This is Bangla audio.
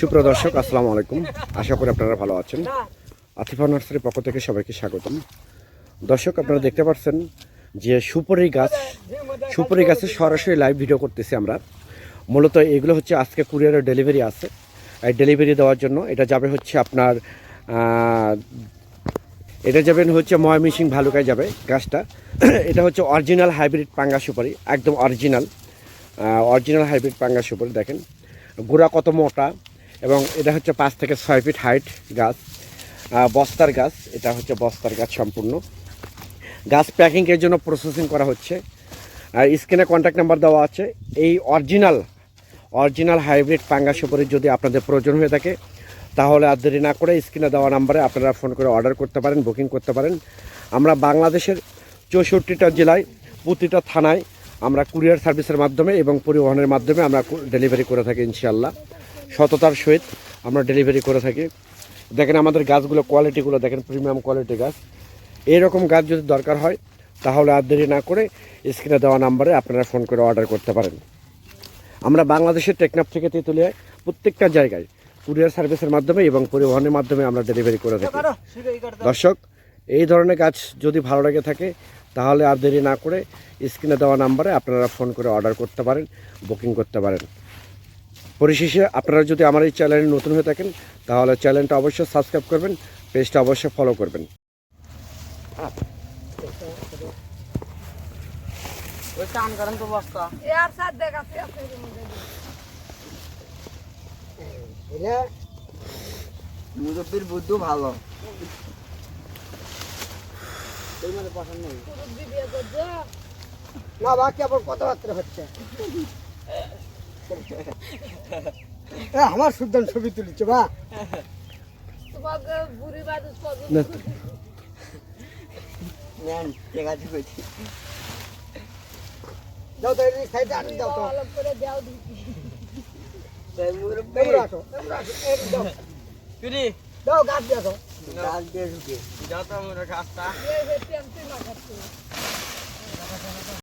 সুপ্রিয় দর্শক আসসালামু আলাইকুম। আশা করি আপনারা ভালো আছেন। আতিফা নার্সারির পক্ষ থেকে সবাইকে স্বাগতম। দর্শক আপনারা দেখতে পাচ্ছেন যে সুপারি গাছ সুপারি গাছের সরাসরি লাইভ ভিডিও করতেছি আমরা। মূলত এগুলো হচ্ছে আজকে কুরিয়ারের ডেলিভারি আছে। এই ডেলিভারি দেওয়ার জন্য এটা যাবে হচ্ছে আপনার এটা যাবেন হচ্ছে ময়মিসিং ভালুকায় যাবে গাছটা। এটা হচ্ছে অরিজিনাল হাইব্রিড পাঙ্গা সুপারি একদম অরিজিনাল অরিজিনাল হাইব্রিড পাঙ্গা সুপারি দেখেন। গোড়া কত মোটা, এবং এটা হচ্ছে পাঁচ থেকে ছয় ফিট হাইট গাছ। বস্তার গাছ, এটা হচ্ছে বস্তার গাছ সম্পূর্ণ। গাছ প্যাকিংয়ের জন্য প্রসেসিং করা হচ্ছে। আর স্ক্রিনে কন্ট্যাক্ট নাম্বার দেওয়া আছে। এই অরিজিনাল অরিজিনাল হাইব্রিড পাঙ্গা সুপারির যদি আপনাদের প্রয়োজন হয়ে থাকে, তাহলে আর দেরি না করে স্ক্রিনে দেওয়া নাম্বারে আপনারা ফোন করে অর্ডার করতে পারেন বুকিং করতে পারেন। আমরা বাংলাদেশের চৌষট্টিটা জেলায় প্রতিটা থানায় আমরা কুরিয়ার সার্ভিসের মাধ্যমে এবং পরিবহনের মাধ্যমে আমরা ডেলিভারি করে থাকি ইনশাল্লাহ সততার সহিত আমরা ডেলিভারি করে থাকি। দেখেন আমাদের গাছগুলো কোয়ালিটিগুলো দেখেন প্রিমিয়াম কোয়ালিটি গাছ। এইরকম গাছ যদি দরকার হয় তাহলে আর দেরি না করে স্ক্রিনে দেওয়া নাম্বারে আপনারা ফোন করে অর্ডার করতে পারেন। আমরা বাংলাদেশের টেকনাফ থেকে তেঁতুলিয়ায় প্রত্যেকটা জায়গায় কুরিয়ার সার্ভিসের মাধ্যমে এবং পরিবহনের মাধ্যমে আমরা ডেলিভারি করে থাকি। দর্শক এই ধরনের গাছ যদি ভালো লেগে থাকে তাহলে আর দেরি না করে স্ক্রিনে দেওয়া নাম্বারে আপনারা ফোন করে অর্ডার করতে পারেন, বুকিং করতে পারেন। পরিশেষে আপনারা যদি আমার এই চ্যানেল নতুন হয়ে থাকেন, তাহলে চ্যানেলটা অবশ্যই সাবস্ক্রাইব করবেন, পেজটা অবশ্যই ফলো করবেন। বুদ্ধ ভালো। না বাকি আবার কথাবার্তা হচ্ছে। আমার সুদ্ধান ছবি তুলিছে বা। যাও তো এই সাইডে আনি যাও তো। আলাপ করে যাও দিছি তাই মুরব্বি আসো আসো এই দাও কিরে দাও গাছ দাও গাছ দিয়ে ঢুকে। যাও তো আমার রাস্তা।